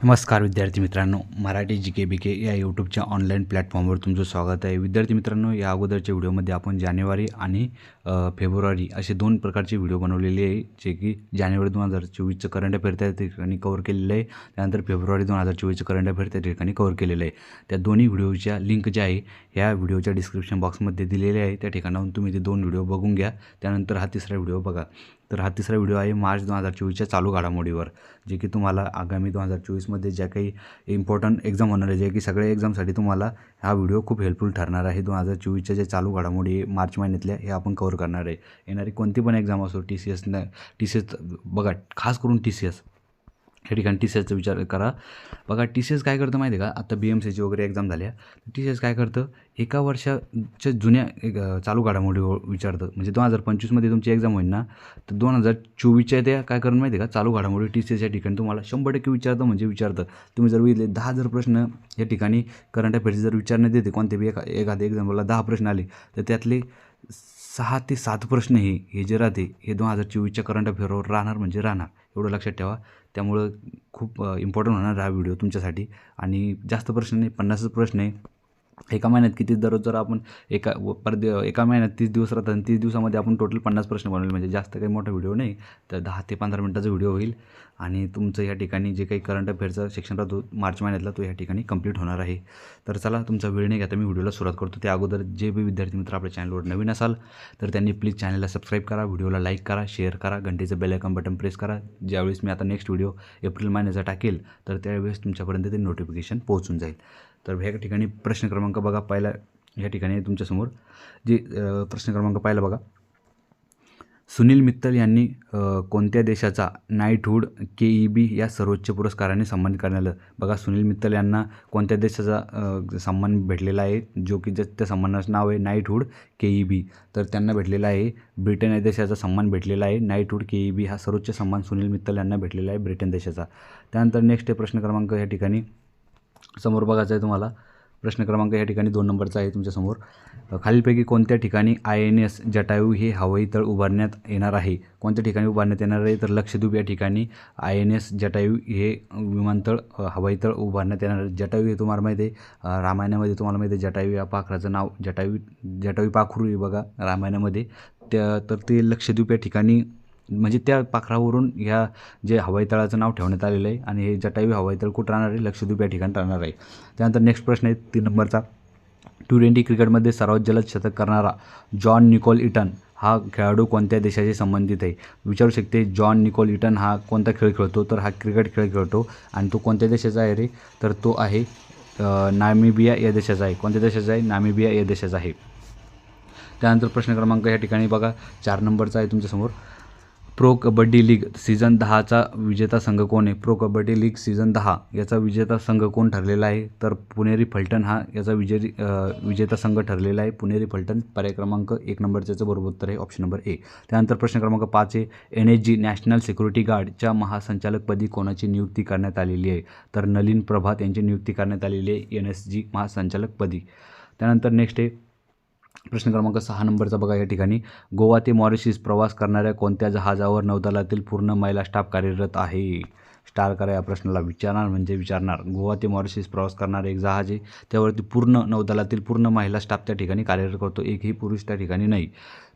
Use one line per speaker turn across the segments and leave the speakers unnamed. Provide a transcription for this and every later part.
नमस्कार विद्यार्थी मित्रांनो मराठी जी के बी के या यूट्यूबच्या ऑनलाईन प्लॅटफॉर्मवर तुमचं स्वागत आहे. विद्यार्थी मित्रांनो या अगोदरच्या व्हिडिओमध्ये आपण जानेवारी आणि फेब्रुवारी असे दोन प्रकारचे व्हिडिओ बनवलेले आहे. जे की जानेवारी दोन हजार चोवीसचं करंट अफेअर त्या ठिकाणी कवर केलेलं आहे. त्यानंतर फेब्रुवारी दोन हजार चोवीसचं करंट अफेअर त्या ठिकाणी कवर केलेलं आहे. त्या दोन्ही व्हिडिओच्या लिंक ज्या आहे ह्या व्हिडिओच्या डिस्क्रिप्शन बॉक्समध्ये दिलेले आहे. त्या ठिकाणाहून तुम्ही ते दोन व्हिडिओ बघून घ्या. त्यानंतर हा तिसरा व्हिडिओ बघा. तर हा तिसरा व्हिडिओ आहे मार्च दोन हजार चोवीसच्या चालू घडामोडीवर जे की तुम्हाला आगामी दोन हजार चोवीसमध्ये ज्या काही इम्पॉर्टंट एक्झाम होणार आहे जे की सगळ्या एक्झामसाठी तुम्हाला हा व्हिडिओ खूप हेल्पफुल ठरणार आहे. दोन हजार चोवीसच्या ज्या चालू घडामोडी मार्च महिन्यातल्या हे आपण कवर करणार आहे. येणारी कोणती पण एक्झाम असो टी सी एस न टी सी एस बघा खास करून टी सी एस या ठिकाणी टी सी एसचा विचार करा. बघा टी सी एस काय करतं माहिती आहे का? आता बी एम सीची वगैरे एक्झाम झाल्या टी सी एस काय करतं? एका वर्षाच्या जुन्या एक चालू घडामोडी विचारतं. म्हणजे दोन हजार पंचवीसमध्ये तुमची एक्झाम होईल ना तर दोन हजार चोवीसच्या त्या काय करणं माहिती आहे का? चालू घडामोडी टी सी एसच्या ठिकाणी तुम्हाला शंभर टक्के विचारतं म्हणजे विचारतं. तुम्ही जर विले दहा जर प्रश्न या ठिकाणी करंट अफेअर्सचे जर विचारण्यात येते कोणते बी एका एखाद्या एक्झाम्पलला दहा प्रश्न आले तर त्यातले सहा ते सात प्रश्न हे हे जे राहते हे दोन हजार चोवीसच्या करंट अफेअरवर राहणार म्हणजे राहणार. एवढं लक्षात ठेवा. त्यामुळं खूप इम्पॉर्टंट होणार हा व्हिडिओ तुमच्यासाठी. आणि जास्त प्रश्न नाही पन्नासच प्रश्न आहे. एका महिन्यात किती दररोज जर आपण एका पर एका महिन्यात तीस दिवस राहतात आणि तीस दिवसामध्ये आपण टोटल पन्नास प्रश्न बनवले म्हणजे जास्त काही मोठा व्हिडिओ नाही तर दहा ते पंधरा मिनटाचा व्हिडिओ होईल. आणि तुमचं या ठिकाणी जे काही करंट अफेअरचा सेक्शन राहतो मार्च महिन्यातला तो या ठिकाणी कंप्लीट होणार आहे. तर चला तुमचा वेळ नाही घेता मी व्हिडिओला सुरुवात करतो. त्या अगोदर जे बी विद्यार्थी मित्र आपल्या चॅनलवर नवीन असाल तर त्यांनी प्लीज चॅनलला सबस्क्राईब करा व्हिडिओला लाईक करा शेअर करा घंटेचं बेलायकॉन बटन प्रेस करा. ज्यावेळेस मी आता नेक्स्ट व्हिडिओ एप्रिल महिन्याचा टाकेल तर त्यावेळेस तुमच्यापर्यंत ते नोटिफिकेशन पोहोचून जाईल. तर ह्या ठिकाणी प्रश्न क्रमांक बघा पहिला या ठिकाणी तुमच्यासमोर जे प्रश्न क्रमांक पाहिला बघा. सुनील मित्तल यांनी कोणत्या देशाचा नाईटहूड के ई बी या सर्वोच्च पुरस्काराने सन्मानित करण्यात आलं बघा सुनील मित्तल यांना कोणत्या देशाचा सन्मान भेटलेला आहे? जो की ज्या त्या सन्मानाचं नाव आहे नाईटहूड के ई बी. तर त्यांना भेटलेला आहे ब्रिटन या देशाचा सन्मान भेटलेला आहे नाईटहूड के ई बी हा सर्वोच्च सन्मान सुनील मित्तल यांना भेटलेला आहे ब्रिटन देशाचा. त्यानंतर नेक्स्ट प्रश्न क्रमांक या ठिकाणी समोर बघायचं आहे तुम्हाला. प्रश्न क्रमांक या ठिकाणी दोन नंबरचा आहे तुमच्यासमोर खालीलपैकी कोणत्या ठिकाणी आय एन एस जटायू हे हवाई तळ उभारण्यात येणार आहे? कोणत्या ठिकाणी उभारण्यात येणार आहे? तर लक्षद्वीप या ठिकाणी आय एन एस जटायू हे विमानतळ हवाई तळ उभारण्यात येणार आहे. जटायू हे तुम्हाला माहिती आहे. रामायणामध्ये तुम्हाला माहिती आहे. जटायू या पाखराचं नाव जटायू जटायू पाखरू बघा रामायणामध्ये. त्या तर ते लक्षद्वीप या ठिकाणी म्हणजे त्या पाखरावरून ह्या जे हवाई तळाचं नाव ठेवण्यात आलेलं आहे आणि हे जटायू हवाई तळ कुठं राहणार आहे? लक्षद्वीप या ठिकाणी राहणार आहे. त्यानंतर नेक्स्ट प्रश्न आहे तीन नंबरचा. टू ट्वेंटी क्रिकेटमध्ये सर्वात जलद शतक करणारा जॉन निकोल इटन हा खेळाडू कोणत्या देशाशी संबंधित आहे? विचारू शकते जॉन निकोल इटन हा कोणता खेळ खेळतो? तर हा क्रिकेट खेळ खेळतो आणि तो कोणत्या देशाचा आहे रे? तर तो आहे नामिबिया या देशाचा आहे. कोणत्या देशाचा आहे? नामिबिया या देशाचा आहे. त्यानंतर प्रश्न क्रमांक या ठिकाणी बघा. चार नंबरचा आहे तुमच्यासमोर. प्रो कबड्डी लीग सीझन दहाचा विजेता संघ कोण आहे? प्रो कबड्डी लीग सीझन दहा याचा विजेता संघ कोण ठरलेला आहे? तर पुणेरी फलटण हा याचा विजेरी विजेता संघ ठरलेला आहे. पुणेरी फलटण पर्याय क्रमांक एक नंबरचं याचं बरोबर उत्तर आहे ऑप्शन नंबर ए त्यानंतर प्रश्न क्रमांक पाच आहे N H G national security गार्डच्या महासंचालकपदी कोणाची नियुक्ती करण्यात आलेली आहे? तर नलीन प्रभात यांची नियुक्ती करण्यात आलेली आहे एन एस जी महासंचालकपदी. त्यानंतर नेक्स्ट आहे प्रश्न क्रमांक सहा नंबरचा बघा या ठिकाणी. गोवा ते मॉरिशिस प्रवास करणाऱ्या कोणत्या जहाजावर नौदलातील पूर्ण महिला स्टाफ कार्यरत आहे? स्टार करा या प्रश्नाला विचारणार म्हणजे विचारणार. गोवा ते मॉरिशिस प्रवास करणारे एक जहाज आहे. त्यावरती पूर्ण नौदलातील पूर्ण महिला स्टाफ त्या ठिकाणी कार्यरत करतो. एकही पुरुष त्या ठिकाणी नाही.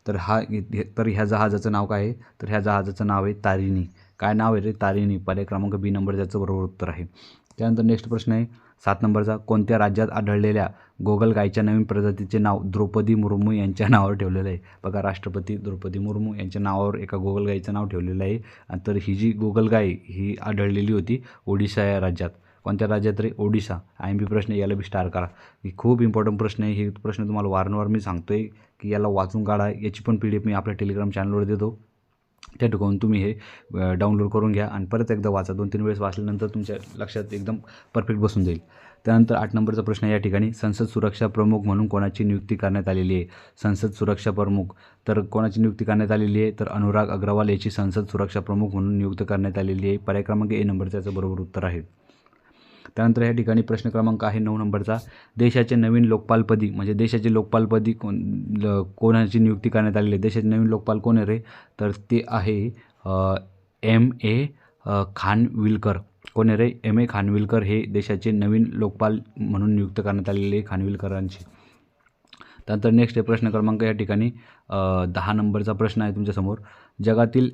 तर हा हे- तर ह्या जहाजाचं नाव काय आहे? तर ह्या जहाजाचं नाव आहे तारिणी. काय नाव आहे रे? तारिणी. पर्याय क्रमांक बी नंबर त्याचं बरोबर उत्तर आहे. त्यानंतर नेक्स्ट प्रश्न आहे. सात नंबरचा कोणत्या राज्यात आढळलेल्या गोगलगायच्या नवीन प्रजातीचे नाव द्रौपदी मुर्मू यांच्या नावावर ठेवलेलं आहे? बघा राष्ट्रपती द्रौपदी मुर्मू यांच्या नावावर एका गोगलगाईचं नाव ठेवलेलं आहे. आणि तर ही जी गोगलगाय ही आढळलेली होती ओडिशा या राज्यात. कोणत्या राज्यात रे? ओडिशा. आय एम प्रश्न याला बी स्टार करा. ही खूप इम्पॉर्टंट प्रश्न आहे. हे प्रश्न तुम्हाला वारंवार मी सांगतो आहे की याला वाचून काढा. याची पण पी डी एफ मी आपल्या टेलिग्राम चॅनलवर देतो. त्या ठिकाणून तुम्ही हे डाउनलोड करून घ्या आणि परत एकदा वाचा. दोन तीन वेळेस वाचल्यानंतर तुमच्या लक्षात एकदम परफेक्ट बसून जाईल. त्यानंतर आठ नंबरचा प्रश्न या ठिकाणी संसद सुरक्षा प्रमुख म्हणून कोणाची नियुक्ती करण्यात आलेली आहे? संसद सुरक्षा प्रमुख. तर कोणाची नियुक्ती करण्यात आलेली आहे? तर अनुराग अग्रवाल याची संसद सुरक्षा प्रमुख म्हणून नियुक्त करण्यात आलेली आहे. पर्याय क्रमांक ए नंबरचं याचं बरोबर उत्तर आहे. त्यानंतर या ठिकाणी प्रश्न क्रमांक आहे नऊ नंबरचा. देशाचे नवीन लोकपालपदी म्हणजे देशाचे लोकपालपदी कोण कोणाची नियुक्ती करण्यात आलेली आहे? देशाचे नवीन लोकपाल कोण आहे रे? तर ते आहे एम ए खानविलकर. कोण आहे रे? एम ए खानविलकर हे देशाचे नवीन लोकपाल म्हणून नियुक्त करण्यात आलेले खानविलकरांचे. त्यानंतर नेक्स्ट आहे प्रश्न क्रमांक या ठिकाणी दहा नंबरचा प्रश्न आहे तुमच्यासमोर. जगातील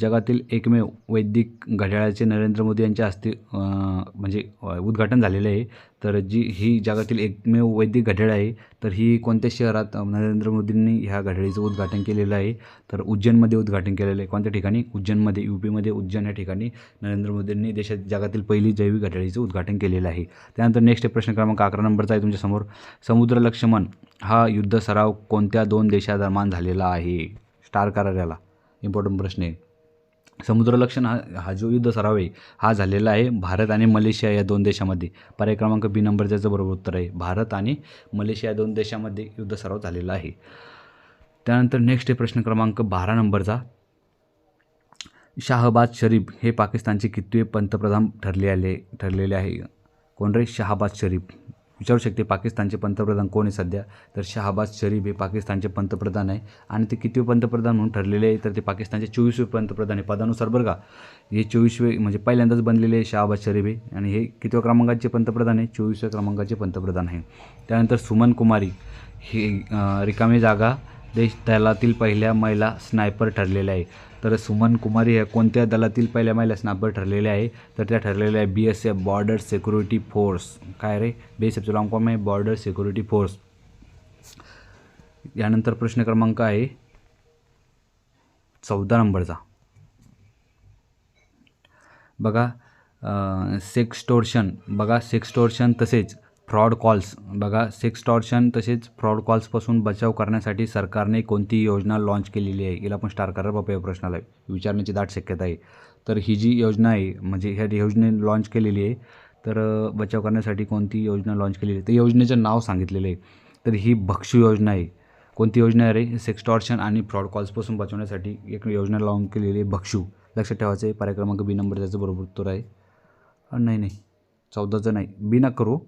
जगातील एकमेव वैदिक घड्याळाचे नरेंद्र मोदी यांच्या हस्ते म्हणजे उद्घाटन झालेले आहे. तर जी ही जगातील एकमेव वैदिक घड्याळ आहे तर ही कोणत्या शहरात नरेंद्र मोदींनी ह्या घड्याळीचं उद्घाटन केलेलं आहे? तर उज्जैनमध्ये उद्घाटन केलेलं आहे. कोणत्या ठिकाणी? उज्जैनमध्ये यू पीमध्ये उज्जैन या ठिकाणी नरेंद्र मोदींनी देशात जगातील पहिली जैविक घड्याळीचं उद्घाटन केलेलं आहे. त्यानंतर नेक्स्ट प्रश्न क्रमांक अकरा नंबरचा आहे तुमच्यासमोर. समुद्र लक्ष्मण हा युद्ध सराव कोणत्या दोन देशादरम्यान झालेला आहे? स्टार कराऱ्याला इम्पॉर्टंट प्रश्न आहे. समुद्रलक्षण हा हा जो युद्ध सराव आहे हा झालेला आहे भारत आणि मलेशिया या दोन देशामध्ये. पर्याय क्रमांक बी नंबर त्याचं बरोबर उत्तर आहे. भारत आणि मलेशिया या दोन देशामध्ये युद्ध सराव झालेला आहे. त्यानंतर नेक्स्ट आहे प्रश्न क्रमांक बारा नंबरचा. शाहबाज शरीफ हे पाकिस्तानचे कितवे पंतप्रधान ठरले आले ठरलेले आहे? कोण रे? शहाबाज शरीफ. विचारू शकते पाकिस्तानचे पंतप्रधान कोण आहे सध्या? तर शहाबाज शरीफ हे पाकिस्तानचे पंतप्रधान आहे. आणि ते किती पंतप्रधान म्हणून ठरलेले आहे तर ते पाकिस्तानचे चोवीसवे पंतप्रधान आहे. पदानुसार बरं का हे चोवीसवे म्हणजे पहिल्यांदाच बनलेले आहे शहाबाज शरीफ आहे आणि हे कितव्या क्रमांकाचे पंतप्रधान आहे? चोवीसव्या क्रमांकाचे पंतप्रधान आहे. त्यानंतर सुमन कुमारी ही रिकामी जागा देश दलातील पहिल्या महिला स्नायपर ठरलेल्या आहे. तर सुमन कुमारी ह्या कोणत्या दलातील पहिल्या महिला स्नायपर ठरलेल्या आहे? तर त्या ठरलेल्या आहे B S F border security force काय रे? बी एस एफचं लॉंग फॉर्म आहे बॉर्डर सिक्युरिटी फोर्स यानंतर प्रश्न क्रमांक आहे चौदा नंबरचा. बघा सेक्सटोर्शन बघा सेक्सटोर्शन तसेच. Fraud calls. बघा सेक्सटॉर्शन तसेच फ्रॉड कॉल्सपासून बचाव करण्यासाठी सरकारने कोणती योजना लॉन्च केलेली आहे याला पण स्टार करा बाबा या प्रश्नाला. विचारण्याची दाट शक्यता आहे. तर ही जी योजना आहे म्हणजे ह्या योजने लॉन्च केलेली आहे तर बचाव करण्यासाठी कोणती योजना लॉन्च केलेली आहे? तर योजनेचं नाव सांगितलेलं आहे. तर ही भक्षू योजना आहे. कोणती योजना आहे रे? सेक्सटॉर्शन आणि फ्रॉड कॉल्सपासून बचवण्यासाठी एक योजना लॉन्च केलेली आहे भक्षू. लक्षात ठेवायचं आहे पर्याय क्रमांक बी नंबर त्याचं बरोबर उत्तर आहे. नाही नाही. चौदाचं नाही. बी ना करू.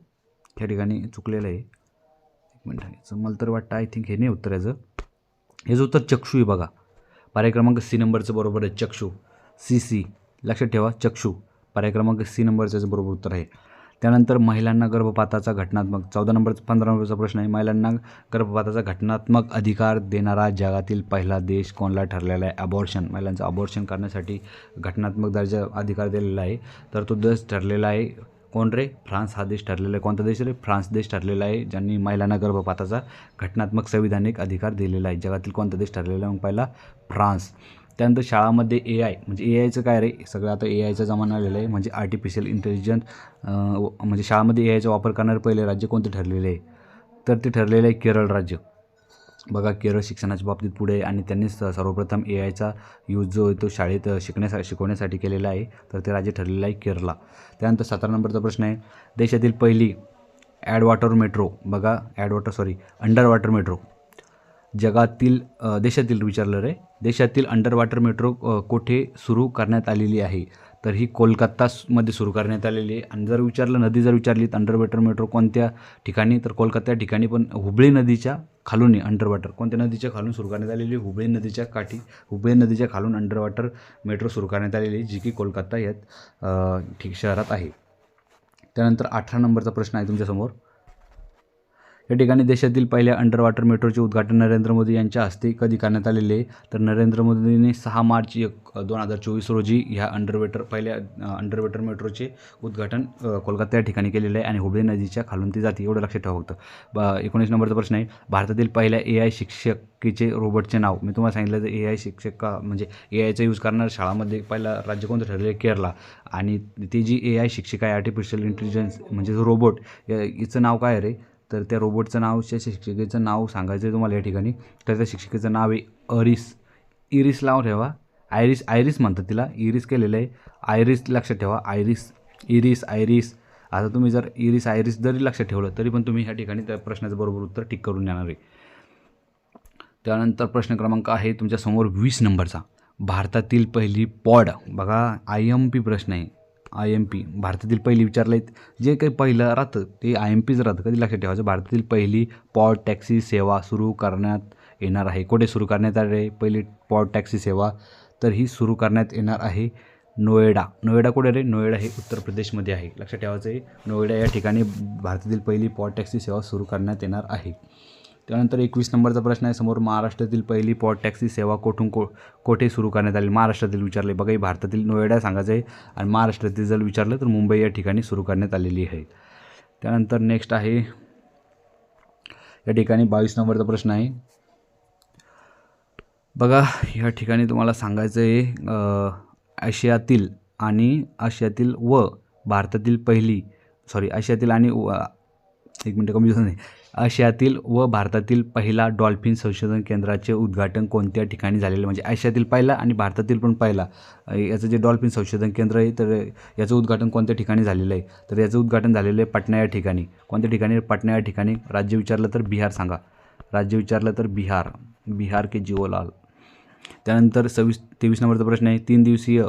त्या ठिकाणी चुकलेलं आहे. एक मिनिट याचं मला तर वाटतं आय थिंक हे नाही उत्तर याचं. याचं उत्तर चक्षू आहे बघा. पर्याय क्रमांक सी नंबरचं बरोबर आहे चक्षू. C C. लक्षात ठेवा चक्षू. पर्याय क्रमांक सी नंबरचं बरोबर उत्तर आहे. त्यानंतर महिलांना गर्भपाताचा घटनात्मक चौदा नंबरचा पंधरा नंबरचा प्रश्न आहे. महिलांना गर्भपाताचा घटनात्मक अधिकार देणारा जगातील पहिला देश कोणला ठरलेला आहे? अबॉर्शन महिलांचं अबॉर्शन करण्यासाठी घटनात्मक दर्जा अधिकार दिलेला आहे. तर तो देश ठरलेला आहे कोण रे? फ्रान्स हा देश ठरलेला आहे. कोणता देश रे? फ्रान्स देश ठरलेला आहे ज्यांनी महिलांना गर्भपाताचा घटनात्मक संविधानिक अधिकार दिलेला आहे. जगातील कोणता देश ठरलेला आहे? मग पहिला फ्रान्स. त्यानंतर शाळामध्ये ए आय म्हणजे ए आयचं काय रे? सगळं आता ए आयचा जमाना आलेला आहे. म्हणजे आर्टिफिशियल इंटेलिजन्स म्हणजे शाळामध्ये ए आयचा वापर करणारे पहिले राज्य कोणते ठरलेले? आहे तर ते ठरलेलं आहे केरळ राज्य. बघा केरळ शिक्षणाच्या बाबतीत पुढे आणि त्यांनी सर्वप्रथम ए आयचा यूज जो तो शाळेत शिकण्यासा शिकवण्यासाठी केलेला आहे. तर ते राज्य ठरलेलं आहे केरला त्यानंतर सतरा नंबरचा प्रश्न आहे. देशातील पहिली ॲड वॉटर मेट्रो बघा ad water sorry under water metro जगातील देशातील विचारलं रे. देशातील अंडर वॉटर मेट्रो कोठे कुठे सुरू करण्यात आलेली आहे? तर ही कोलकातामध्ये सुरू करण्यात आलेली आहे. आणि जर विचारलं नदी जर विचारली तर अंडरवॉटर मेट्रो कोणत्या ठिकाणी? तर कोलकाता या ठिकाणी पण हुबळी नदीच्या खालून अंडरवॉटर कोणत्या नदीच्या खालून सुरू करण्यात आलेली हुबळी नदीच्या काठी हुबळी नदीच्या खालून अंडरवॉटर मेट्रो सुरू करण्यात आलेली आहे जी की कोलकाता यात ठीक शहरात आहे. त्यानंतर अठरा नंबरचा प्रश्न आहे तुमच्यासमोर. या ठिकाणी देशातील पहिल्या अंडर वॉटर मेट्रोचे उद्घाटन नरेंद्र मोदी यांच्या हस्ते कधी करण्यात आलेले तर नरेंद्र मोदींनी सहा मार्च एक दोन हजार चोवीस रोजी ह्या अंडरवेटर पहिल्या अंडरवेटर मेट्रोचे उद्घाटन कोलकाता या ठिकाणी केलेलं आहे आणि हुबळी नदीच्या खालून ती जाते एवढं लक्षात ठेवा फक्त. ब एकोणीस नंबरचा प्रश्न आहे. भारतातील पहिल्या ए आय शिक्षकीचे रोबोटचे नाव. मी तुम्हाला सांगितलं तर ए आय शिक्षक का म्हणजे ए आयचा यूज करणाऱ्या शाळामध्ये पहिला राज्य कोणतं ठरलेलं आहे? केरला. आणि ती जी ए आय शिक्षिका आहे आर्टिफिशियल इंटेलिजन्स म्हणजे जो रोबोट हिचं नाव काय रे? तर त्या रोबोटचं नाव त्या शिक्षिकेचं नाव सांगायचं आहे तुम्हाला या ठिकाणी. तर त्या शिक्षिकेचं नाव आहे अरिस. इरिस लावून ठेवा. आयरिस आयरिस म्हणतात तिला. इरिस केलेलं आहे. आयरिस लक्षात ठेवा. Iris iris iris. आता तुम्ही जर इरिस आयरिस जरी लक्षात ठेवलं तरी पण तुम्ही ह्या ठिकाणी त्या प्रश्नाचं बरोबर उत्तर टिक करून येणार आहे. त्यानंतर प्रश्न क्रमांक आहे तुमच्यासमोर वीस नंबरचा. भारतातील पहिली पॉड. बघा आय एम पी प्रश्न आहे. I M P. भारतातील पहिली विचारलं आहेत जे काही पहिलं राहतं ते आय एम पीच राहतं. कधी लक्षात ठेवायचं? भारतातील पहिली पॉड टॅक्सी सेवा सुरू करण्यात येणार आहे. कुठे सुरू करण्यात आली आहे? पहिली पॉड टॅक्सी सेवा तर ही सुरू करण्यात येणार आहे नोएडा. नोएडा कुठे रे? नोएडा हे उत्तर प्रदेशमध्ये आहे. लक्षात ठेवायचं आहे नोएडा या ठिकाणी भारतातील पहिली पॉट टॅक्सी सेवा सुरू करण्यात येणार आहे. त्यानंतर एकवीस नंबरचा प्रश्न आहे. समोर महाराष्ट्रातील पहिली पॉट टॅक्सी सेवा कोठून को कोठे सुरू करण्यात आली? महाराष्ट्रातील विचारले. बघा हे भारतातील नोएडा सांगायचं आहे आणि महाराष्ट्रातील जर विचारलं तर मुंबई या ठिकाणी सुरू करण्यात आलेली आहे. त्यानंतर नेक्स्ट आहे. या ठिकाणी बावीस नंबरचा प्रश्न आहे. बघा या ठिकाणी तुम्हाला सांगायचं आहे आशियातील आणि आशियातील व भारतातील पहिली सॉरी आशियातील आणि व एक मिनटं कमी दिवस नाही आशियातील व भारतातील पहिला डॉल्फिन संशोधन केंद्राचे उद्घाटन कोणत्या ठिकाणी झालेलं? म्हणजे आशियातील पहिला आणि भारतातील पण पहिला. याचं जे डॉल्फिन संशोधन केंद्र आहे तर याचं उद्घाटन कोणत्या ठिकाणी झालेलं आहे? तर याचं उद्घाटन झालेलं आहे पटना या ठिकाणी. कोणत्या ठिकाणी? पटना या ठिकाणी. राज्य विचारलं तर बिहार सांगा. राज्य विचारलं तर बिहार. बिहार के जिओलाल. त्यानंतर सव्वीस तेवीस नंबरचा प्रश्न आहे. तीन दिवसीय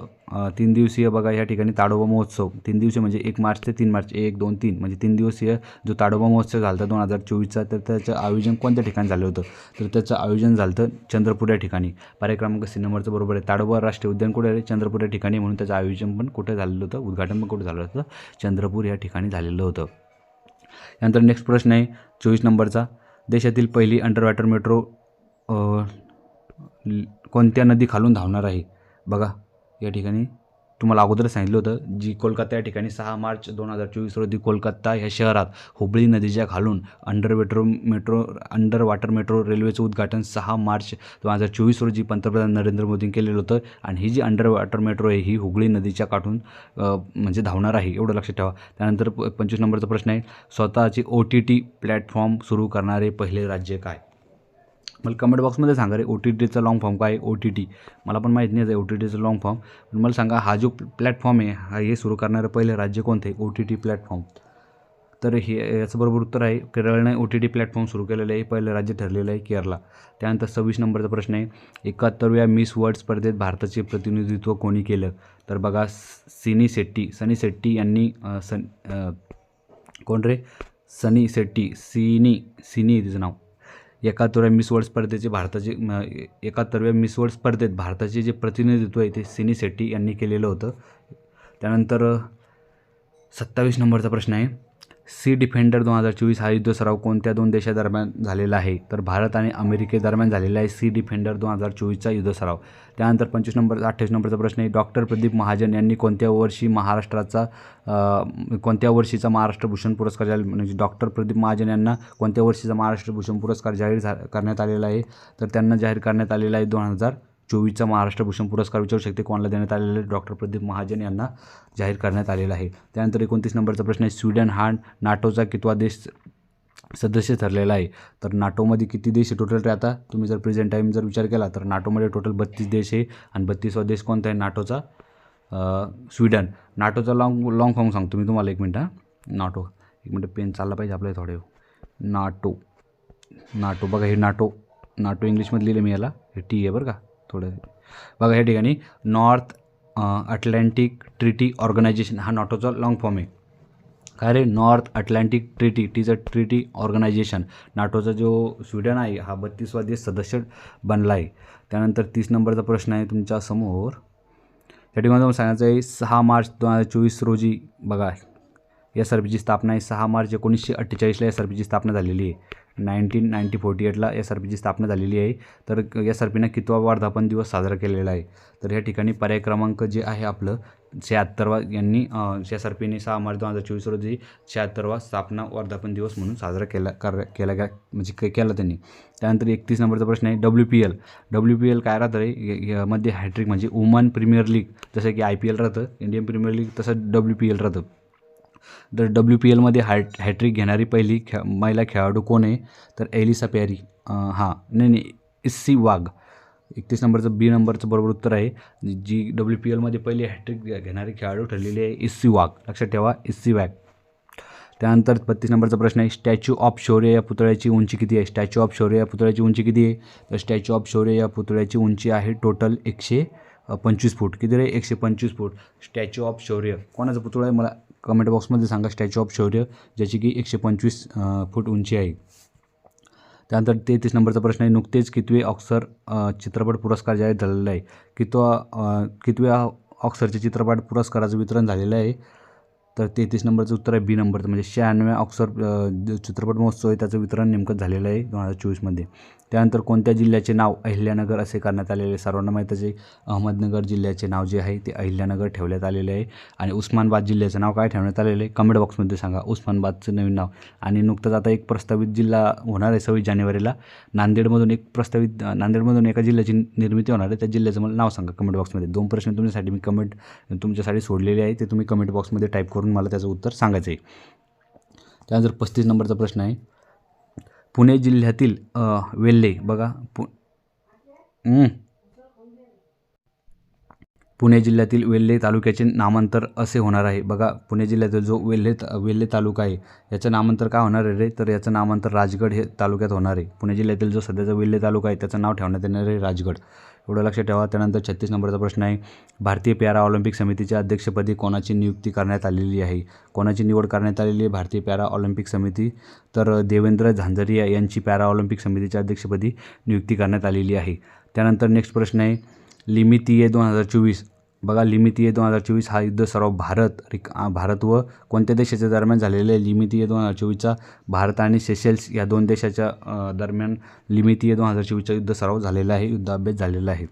तीन दिवसीय बघा या ठिकाणी ताडोबा महोत्सव. तीन दिवसीय म्हणजे एक मार्च ते तीन मार्च एक दोन तीन. म्हणजे तीन दिवसीय जो ताडोबा महोत्सव झाला होता दोन हजार चोवीसचा तर त्याचं आयोजन कोणत्या ठिकाणी झालं होतं? तर त्याचं आयोजन झालं होतं चंद्रपूर या ठिकाणी. पर्याय क्रमांक सी नंबरचं बरोबर आहे. ताडोबा राष्ट्रीय उद्यान कुठे आहे? चंद्रपूर या ठिकाणी. म्हणून त्याचं आयोजन पण कुठे झालेलं होतं? उद्घाटन पण कुठे झालं होतं? चंद्रपूर या ठिकाणी झालेलं होतं. त्यानंतर नेक्स्ट प्रश्न आहे. चोवीस नंबरचा. देशातील पहिली अंडर वॉटर मेट्रो कोणत्या नदी खालून धावणार आहे? बघा या ठिकाणी तुम्हाला अगोदर सांगितलं होतं जी कोलकाता या ठिकाणी सहा मार्च दोन हजार चोवीस रोजी कोलकाता ह्या शहरात हुबळी नदीच्या खालून under metro metro under water metro रेल्वेचं उद्घाटन सहा मार्च दोन हजार चोवीस रोजी पंतप्रधान नरेंद्र मोदींनी केलेलं होतं. आणि ही जी अंडर वॉटर मेट्रो आहे ही हुगळी नदीच्या काठून म्हणजे धावणार आहे एवढं लक्षात ठेवा. त्यानंतर प- पंचवीस नंबरचा प्रश्न आहे स्वतःची ओ टी टी प्लॅटफॉर्म सुरू करणारे पहिले राज्य काय? मला कमेंट बॉक्समध्ये सांगा रे ओ टी टीचा लाँग फॉर्म काय ओ टी टी मला पण माहीत नाही आहे ओ टी टीचा लाँग फॉर्म पण मला सांगा हा जो प्लॅटफॉर्म आहे हा हे सुरू करणारं पहिलं राज्य कोणतं आहे? ओ टी टी प्लॅटफॉर्म तर हे याचं बरोबर उत्तर आहे केरळने ओ टी टी प्लॅटफॉर्म सुरू केलेलं आहे पहिलं राज्य ठरलेलं आहे केरला त्यानंतर सव्वीस नंबरचा प्रश्न आहे एकाहत्तरव्या मिस वर्ल्ड स्पर्धेत भारताचे प्रतिनिधित्व कोणी केलं? तर बघा सिनी शेट्टी सनी शेट्टी यांनी सन कोण रे? सनी शेट्टी सिनी सिनी तिचं नाव. एकाहत्तरव्या मिस वर्ल्ड स्पर्धेचे भारताचे म, एकाहत्तरव्या मिस वर्ल्ड स्पर्धेत भारताचे जे प्रतिनिधित्व आहे ते सिनी शेट्टी यांनी केलेलं होतं. त्यानंतर सत्तावीस नंबरचा प्रश्न आहे. सी डिफेंडर दोन हजार चोवीस हा युद्ध सराव कोणत्या दोन देशादरम्यान झालेला आहे? तर भारत आणि अमेरिकेदरम्यान झालेला आहे सी डिफेंडर दोन हजार चोवीसचा युद्ध सराव. त्यानंतर पंचवीस नंबर अठ्ठावीस नंबरचा प्रश्न आहे. डॉक्टर प्रदीप महाजन यांनी कोणत्या वर्षी महाराष्ट्राचा कोणत्या वर्षीचा महाराष्ट्र भूषण पुरस्कार जाहीर म्हणजे डॉक्टर प्रदीप महाजन यांना कोणत्या वर्षीचा महाराष्ट्र भूषण पुरस्कार जाहीर झा करण्यात आलेला आहे? तर त्यांना जाहीर करण्यात आलेला आहे दोन हजार चोवीसचा महाराष्ट्र भूषण पुरस्कार विचारू शकते. कोणाला देण्यात आलेला आहे? डॉक्टर प्रदीप महाजन यांना जाहीर करण्यात आलेला आहे. त्यानंतर एकोणतीस नंबरचा प्रश्न आहे. स्वीडन हा नाटोचा कितवा देश सदस्य ठरलेला आहे? तर नाटोमध्ये किती देश आहे टोटल राहता आता तुम्ही जर प्रेझेंट टाईम जर विचार केला तर नाटोमध्ये टोटल बत्तीस देश आहे आणि बत्तीसवा देश कोणता आहे? नाटोचा स्वीडन. नाटोचा लॉंग लॉंग फॉर्म सांगतो मी तुम्हाला एक मिनटं नाटो. एक मिनटं पेन चालला पाहिजे आपल्याला थोडे. नाटो. नाटो. बघा हे नाटो. नाटो इंग्लिशमध्ये लिहिलं मी याला. हे टी आहे बरं का. थोडं बघा या ठिकाणी नॉर्थ अटलांटिक ट्रिटी ऑर्गनायझेशन हा नाटोचा लॉंग फॉर्म आहे. काय रे? North Atlantic Treaty tees uh Treaty Organization नाटोचा जो स्वीडन आहे हा बत्तीसवा देश सदस्य बनला आहे त्यानंतर तीस नंबरचा प्रश्न आहे तुमच्यासमोर. त्या ठिकाणी तुम्हाला सांगायचं आहे सहा मार्च दोन हजार चोवीस रोजी बघा एस आर पीची स्थापना आहे. सहा मार्च एकोणीसशे अठ्ठेचाळीसला एस आर पीची स्थापना झालेली आहे. नाईन्टीन नाईन्टी फोर्टी एटला एस आर पीची स्थापना झालेली आहे. तर एस आर पीनं कितवा वर्धापन दिवस साजरा केलेला आहे? तर या ठिकाणी पर्याय क्रमांक जे आहे आपलं शहात्तरवा यांनी एस आर पीने सहा मार्च दोन हजार चोवीस रोजी शहात्तरवा स्थापना वर्धापन दिवस म्हणून साजरा केला कर केला गे म्हणजे के केला त्यांनी. त्यानंतर एकतीस नंबरचा प्रश्न आहे W P L W P L काय राहतं रे? मध्ये यामध्ये हॅट्रिक म्हणजे वुमन प्रीमियर लीग जसं की आय पी एल राहतं इंडियन प्रीमियर लीग तसं डब्ल्यू पी एल राहतं. तर डब्ल्यू पी एलमध्ये हॅट हॅट्रिक घेणारी पहिली खे महिला खेळाडू कोण आहे? तर एलिसा प्यारी हां. नाही नाही इस्सी वाघ. एकतीस नंबरचं बी नंबरचं बरोबर उत्तर आहे. जी डब्ल्यू पी एलमध्ये पहिली हॅट्रिक घेणारी खेळाडू ठरलेली आहे इस्सी वाघ. लक्षात ठेवा इस्सी वॅग त्यानंतर बत्तीस नंबरचा प्रश्न आहे स्टॅच्यू ऑफ शौर्य या पुतळ्याची उंची किती आहे? स्टॅच्यू ऑफ शौर्य या पुतळ्याची उंची किती आहे? तर स्टॅच्यू ऑफ शौर्य या पुतळ्याची उंची आहे टोटल एकशे पंचवीस फूट. किती रे? एकशे पंचवीस फूट. स्टॅच्यू ऑफ शौर्य कोणाचा पुतळा आहे? मला कमेंट बॉक्समध्ये सांगा स्टॅच्यू ऑफ शौर्य ज्याची की एकशे पंचवीस फूट उंची आहे. त्यानंतर तेहतीस नंबरचा प्रश्न आहे नुकतेच कितवे ऑक्सर चित्रपट पुरस्कार जाहीर झालेला आहे? कितवा कितव्या ऑक्सरचे चित्रपट पुरस्काराचं वितरण झालेलं आहे? तर तेहतीस नंबरचं उत्तर आहे बी नंबरचं. म्हणजे शहाण्णव्या ऑक्सफर्ड चित्रपट महोत्सव आहे त्याचं वितरण नेमकं झालेलं आहे दोन हजार चोवीसमध्ये. त्यानंतर कोणत्या जिल्ह्याचे नाव अहिल्यानगर असे करण्यात आलेले आहे? सर्वांना माहीतच आहे अहमदनगर जिल्ह्याचे नाव जे आहे ते अहिल्यानगर ठेवण्यात आलेले आहे. आणि उस्मानाबाद जिल्ह्याचं नाव काय ठेवण्यात आलेलं आहे? कमेंट बॉक्समध्ये सांगा उस्मानाबादचं नवीन नाव. आणि नुकतंच आता एक प्रस्तावित जिल्हा होणार आहे सव्वीस जानेवारीला. नांदेडमधून एक प्रस्तावित नांदेडमधून एका जिल्ह्याची निर्मिती होणार आहे त्या जिल्ह्याचं मला नाव सांगा कमेंट बॉक्समध्ये. दोन प्रश्न तुमच्यासाठी मी कमेंट तुमच्यासाठी सोडलेले आहे ते तुम्ही कमेंट बॉक्समध्ये टाईप करून मला त्याचं उत्तर सांगायचं आहे त्यानंतर पस्तीस नंबरचा प्रश्न आहे. पुणे जिल्ह्यातील वेल्हे बघा पु पुणे जिल्ह्यातील वेल्हे तालुक्याचे नामांतर असे होणार आहे. बघा पुणे जिल्ह्यातील जो वेल्हे वेल्हे तालुका आहे याचं नामांतर काय होणार आहे रे? तर याचं नामांतर राजगड हे तालुक्यात होणार आहे. पुणे जिल्ह्यातील जो सध्याचा वेल्हे तालुका आहे त्याचं नाव ठेवण्यात येणार आहे राजगड. एवढं लक्षात ठेवा. त्यानंतर छत्तीस नंबरचा प्रश्न आहे. भारतीय पॅरा ऑलिम्पिक समितीच्या अध्यक्षपदी कोणाची नियुक्ती करण्यात आलेली आहे? कोणाची निवड करण्यात आलेली आहे? भारतीय पॅरा ऑलिम्पिक समिती. तर देवेंद्र झांझरिया यांची पॅरा ऑलिम्पिक समितीच्या अध्यक्षपदी नियुक्ती करण्यात आलेली आहे. त्यानंतर नेक्स्ट प्रश्न आहे. लिमितीय दोन हजार चोवीस बघा लिमितीय दोन हजार चोवीस हा युद्ध सर्व भारत रिक भारत व कोणत्या देशाच्या दरम्यान झालेला आहे? लिमितीय दोन हजार चोवीसचा भारत आणि सेशेल्स या दोन देशाच्या दरम्यान लिमितीय दोन हजार चोवीसचा युद्ध सराव झालेला आहे युद्धाभ्यास झालेला आहे.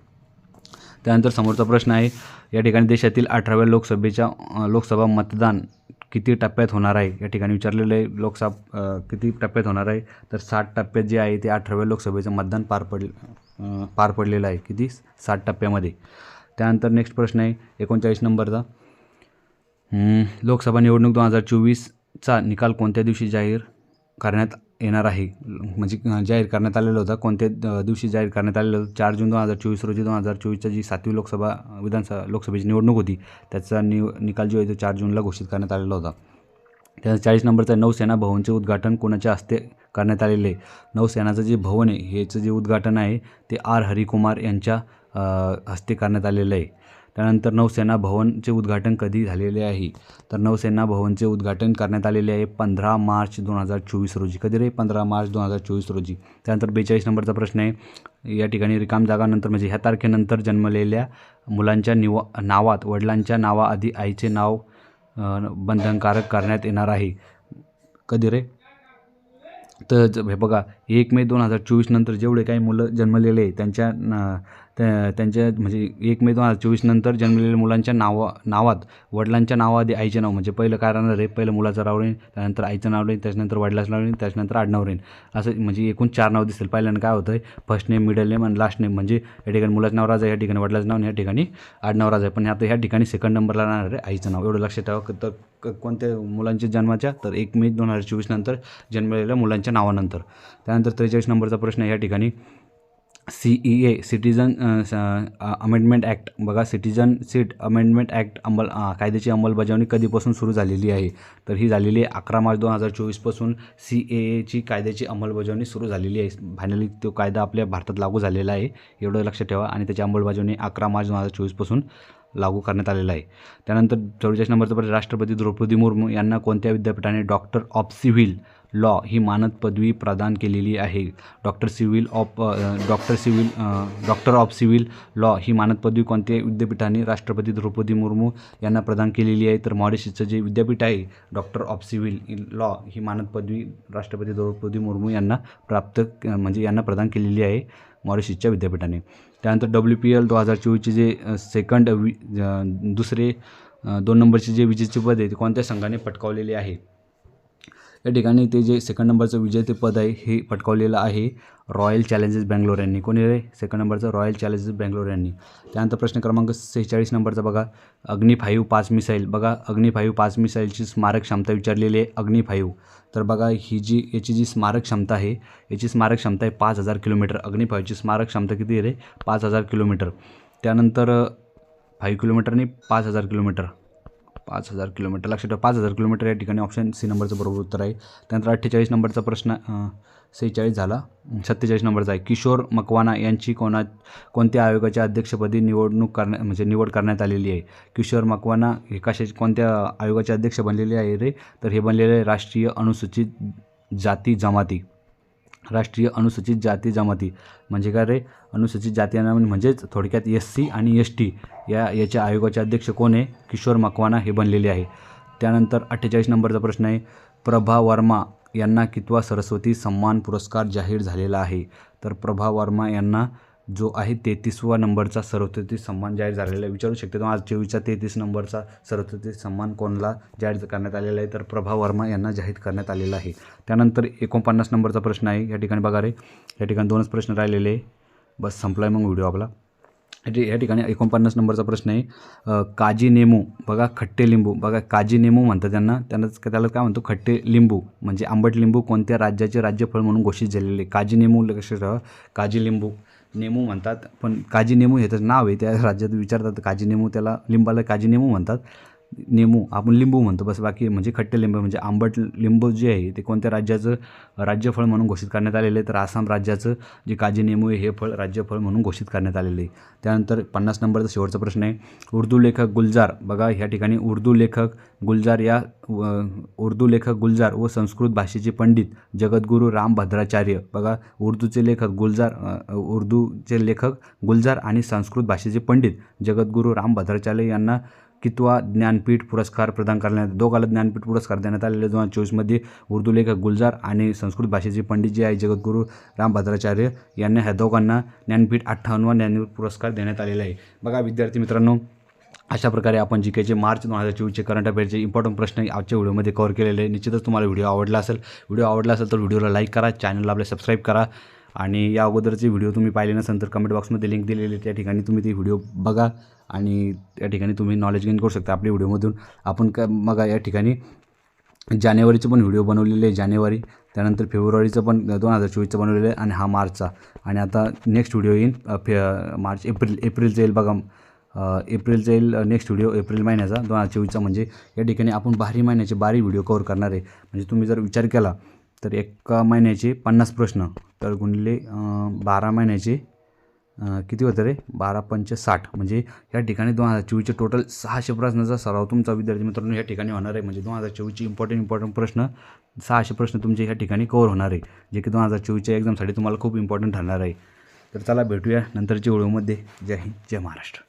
त्यानंतर समोरचा प्रश्न आहे या ठिकाणी देशातील अठराव्या लोकसभेच्या लोकसभा मतदान किती टप्प्यात होणार आहे? या ठिकाणी विचारलेलं आहे लोकसभा किती टप्प्यात होणार आहे? तर साठ टप्प्यात जे आहे ते अठराव्या लोकसभेचं मतदान पार पड पार पडलेलं आहे. किती? साठ टप्प्यामध्ये. त्यानंतर नेक्स्ट प्रश्न आहे एकोणचाळीस नंबरचा. लोकसभा निवडणूक दोन हजार चोवीसचा निकाल कोणत्या दिवशी जाहीर करण्यात येणार आहे? म्हणजे जाहीर करण्यात आलेला होता. कोणत्या दिवशी जाहीर करण्यात आलेलं होतं? चार जून दोन हजार चोवीस रोजी दोन हजार चोवीसच्या जी सातवी लोकसभा विधानसभा लोकसभेची निवडणूक होती त्याचा निव निकाल जो आहे तो चार जूनला घोषित करण्यात आलेला होता. त्यानंतर चाळीस नंबरचा नौसेना भवनचे उद्घाटन कोणाच्या हस्ते करण्यात आलेले आहे? नौसेनाचं जे भवन आहे ह्याचं जे उद्घाटन आहे ते आर. हरिकुमार यांच्या हस्ते करण्यात आलेलं आहे. त्यानंतर नौसेना भवनचे उद्घाटन कधी झालेले आहे? तर नौसेना भवनचे उद्घाटन करण्यात आलेले आहे पंधरा मार्च दोन हजार चोवीस रोजी. कधी रे? पंधरा मार्च दोन हजार चोवीस रोजी. त्यानंतर बेचाळीस नंबरचा प्रश्न आहे. या ठिकाणी रिकाम जागानंतर म्हणजे ह्या तारखेनंतर जन्मलेल्या मुलांच्या निवा नावात वडिलांच्या नावाआधी आईचे नाव बंधनकारक करण्यात येणार आहे. कधी रे? तर हे बघा एक मे दोन हजार चोवीस नंतर जेवढे काही मुलं जन्मलेले त्यांच्या न- त्या- त्यांच्या म्हणजे एक मे दोन हजार चोवीस नंतर जन्मलेल्या मुलांच्या नावा नावात वडिलांच्या नावाआधी आईचे नाव म्हणजे पहिलं काय राहणार आहे पहिलं मुलाचं नाव राहील त्यानंतर आईचं नाव राहील त्याच्यानंतर वडिलाचं नाव राहील त्याच्यानंतर आडनाव राहील असं म्हणजे एकूण चार नाव दिसेल. पहिल्यानं काय होतं आहे फर्स्ट नेम मिडल नेम आणि लास्ट नेम म्हणजे या ठिकाणी मुलाचं नाव राजा या ठिकाणी वडिलाचं नाव या ठिकाणी आडनाव राजा. आहे पण आता ह्या ठिकाणी सेकंड नंबरला राहणार आहे आईचं नाव. एवढं लक्षात ठेवा. तर क- कोणत्या मुलांच्या जन्माच्या? तर एक मे दोन हजार चोवीस नंतर जन्मलेल्या मुलांच्या नावानंतर. त्यानंतर त्रेचाळीस नंबरचा प्रश्न या ठिकाणी. C E A citizen amendment act बघा सिटीजन सीट अमेंडमेंट ॲक्ट अंमल कायद्याची अंमलबजावणी कधीपासून सुरू झालेली आहे? तर ही झालेली आहे अकरा मार्च दोन हजार चोवीसपासून सी ए एची कायद्याची अंमलबजावणी सुरू झालेली आहे. फायनली तो कायदा आपल्या भारतात लागू झालेला आहे. एवढं लक्षात ठेवा आणि त्याची अंमलबजावणी अकरा मार्च दोन हजार चोवीसपासून लागू करण्यात आलेला आहे. त्यानंतर चौवेचाळीस नंबरचा राष्ट्रपती द्रौपदी मुर्मू यांना कोणत्या विद्यापीठाने डॉक्टर ऑफ सिव्हिल लॉ ही मानद पदवी प्रदान केलेली आहे. Doctor civil of doctor civil doctor of civil law ही मानद पदवी कोणत्या विद्यापीठाने राष्ट्रपती द्रौपदी मुर्मू यांना प्रदान केलेली आहे. तर मॉरिशसचं जे विद्यापीठ आहे डॉक्टर ऑफ सिव्हिल लॉ ही मानद पदवी राष्ट्रपती द्रौपदी मुर्मू यांना प्राप्त म्हणजे यांना प्रदान केलेली आहे मॉरिशसच्या विद्यापीठाने. त्यानंतर डब्ल्यू पी एल दोन हजार चोवीसचे जे सेकंड वि दुसरे दोन नंबरचे जे विजेतेपद आहे ते कोणत्या संघाने पटकावलेले आहे? या ठिकाणी ते जे सेकंड नंबरचं विजेतेपद आहे हे पटकावलेलं आहे रॉयल चॅलेंजर्स बँगलोर यांनी. कोणी रे? सेकंड नंबरचं रॉयल चॅलेंजर्स बँगलोर यांनी. त्यानंतर प्रश्न क्रमांक सेहेचाळीस नंबरचा बघा. अग्नी फाईव्ह पाच मिसाईल. बघा अग्नी फाईव्ह पाच मिसाईलची स्मारक क्षमता विचारलेली आहे अग्नी फाईव्ह तर बघा ही जी याची जी स्मारक क्षमता आहे याची स्मारक क्षमता आहे पाच हजार किलोमीटर. अग्नी फाईव्हची स्मारक क्षमता किती आहे रे? पाच हजार किलोमीटर. त्यानंतर फाईव्ह किलोमीटर नाही पाच हजार किलोमीटर. पाच हजार किलोमीटर. लक्षात ठेवा पाच हजार किलोमीटर या ठिकाणी ऑप्शन सी नंबरचं बरोबर उत्तर आहे. त्यानंतर अठ्ठेचाळीस नंबरचा प्रश्न सेहेचाळीस झाला. सत्तेचाळीस नंबरचा आहे. किशोर मकवाना यांची कोणा कोणत्या आयोगाच्या अध्यक्षपदी निवडणूक करण्या म्हणजे निवड करण्यात आलेली आहे? किशोर मकवाना हे कशाचे कोणत्या आयोगाचे अध्यक्ष बनलेले आहे रे? तर हे बनलेले आहे राष्ट्रीय अनुसूचित जाती जमाती. राष्ट्रीय अनुसूचित जाती जमाती. म्हणजे काय रे? अनुसूचित जाती आणि म्हणजेच थोडक्यात एस सी आणि एस टी या याच्या आयोगाचे अध्यक्ष कोण आहे? किशोर मकवाना हे बनलेले आहे. त्यानंतर अठ्ठेचाळीस नंबरचा प्रश्न आहे. प्रभा वर्मा यांना कितवा सरस्वती सन्मान पुरस्कार जाहीर झालेला आहे? तर प्रभा वर्मा यांना जो आहे तेहतीसवा नंबरचा सरस्वती सन्मान जाहीर झालेला आहे. विचारू शकते तुम्हाला आज चोवीसचा तेहतीस नंबरचा सरस्वती सन्मान कोणाला जाहीर करण्यात आलेला आहे? तर प्रभा वर्मा यांना जाहीर करण्यात आलेला आहे. त्यानंतर एकोणपन्नास नंबरचा प्रश्न आहे. या ठिकाणी बघा रे या ठिकाणी दोनच प्रश्न राहिलेले आहे. बस संपला आहे मग व्हिडिओ आपला. या ठिकाणी एकोणपन्नास नंबरचा प्रश्न आहे. काजी नेमू बघा खट्टे लिंबू. बघा काजी नेमू म्हणतात त्यांना. त्यांना त्याला काय म्हणतो? खट्टे लिंबू. म्हणजे आंबट लिंबू कोणत्या राज्याचे राज्यफळ म्हणून घोषित झालेले आहे. काजी नेमू लक्ष ठेवा. काजी लिंबू. नेमू म्हणतात. पण काजी नेमू हे त्याचं नाव आहे. त्या राज्यात विचारतात. काजी नेमू त्याला लिंबाला काजी नेमू म्हणतात. नेमू आपण लिंबू म्हणतो. बस बाकी म्हणजे खट्टे लिंबू म्हणजे आंबट लिंबू जे आहे ते कोणत्या राज्याचं राज्यफळ म्हणून घोषित करण्यात आलेलं आहे? तर आसाम राज्याचं जे काजी नेमू आहे हे फळ राज्यफळ म्हणून घोषित करण्यात आलेलं आहे. त्यानंतर पन्नास नंबरचा शेवटचा प्रश्न आहे. उर्दू लेखक गुलजार बघा ह्या ठिकाणी उर्दू लेखक गुलजार या व- उर्दू लेखक गुलजार व संस्कृत भाषेचे पंडित जगद्गुरू राम भद्राचार्य बघा उर्दूचे लेखक गुलजार उर्दूचे लेखक गुलजार आणि संस्कृत भाषेचे पंडित जगद्गुरू राम भद्राचार्य यांना कितवा ज्ञानपीठ पुरस्कार प्रदान करण्यात दोघाला ज्ञानपीठ पुरस्कार देण्यात आलेले दोन हजार चोवीसमध्ये उर्दू लेखक गुलजार आणि संस्कृत भाषेचे पंडित जे आहे जगद्गुरू राम भद्राचार्य यांना ह्या दोघांना ज्ञानपीठ अठ्ठावन्नवा ज्ञानपीठ पुरस्कार देण्यात आलेला आहे. बघा विद्यार्थी मित्रांनो अशा प्रकारे आपण जी केचे मार्च दोन हजार चोवीसचे करंट अफेअरचे इम्पॉर्टंट प्रश्न आजच्या व्हिडिओमध्ये कव्हर केलेले आहे निश्चितच तुम्हाला व्हिडिओ आवडला असेल. व्हिडिओ आवडला असेल तर व्हिडिओला लाईक करा. चॅनलला आपल्या सबस्क्राईब करा. आणि या अगोदरचे व्हिडिओ तुम्ही पाहिले नसेल तर कमेंट बॉक्समध्ये लिंक दिलेली आहे. त्या ठिकाणी तुम्ही ते व्हिडिओ बघा आणि त्या ठिकाणी तुम्ही नॉलेज गेन करू शकता आपल्या व्हिडिओमधून. आपण का बघा या ठिकाणी जानेवारीचं पण व्हिडिओ बनवलेले आहे जानेवारी. त्यानंतर फेब्रुवारीचं पण दोन हजार चोवीसचं बनवलेलं आहे आणि हा मार्चचा. आणि आता नेक्स्ट व्हिडिओ येईल फे मार्च एप्रिल एप्रिलचं येईल बघा. एप्रिलचा येईल नेक्स्ट व्हिडिओ एप्रिल महिन्याचा दोन हजार चोवीसचा. म्हणजे या ठिकाणी आपण बारी महिन्याचे बारी व्हिडिओ कवर करणार आहे. म्हणजे तुम्ही जर विचार केला तर एका महिन्याचे पन्नास प्रश्न. तर गुणले बारा महिन्याचे किती होतं रे? बारा पंच साठ. म्हणजे या ठिकाणी दोन हजार चोवीसचे टोटल सहाशे प्रश्नाचा सराव तुमचा विद्यार्थी मित्रांनो या ठिकाणी होणार आहे. म्हणजे दोन हजार चोवीसचे इम्पॉर्टंट इम्पॉर्टंट प्रश्न सहाशे प्रश्न तुमचे या ठिकाणी कवर होणार आहे. जे की दोन हजार चोवीसच्या एक्झामसाठी तुम्हाला खूप इम्पॉर्टंट ठरणार आहे. तर चला भेटूया नंतरच्या व्हिडिओमध्ये. जय हिंद जय महाराष्ट्र.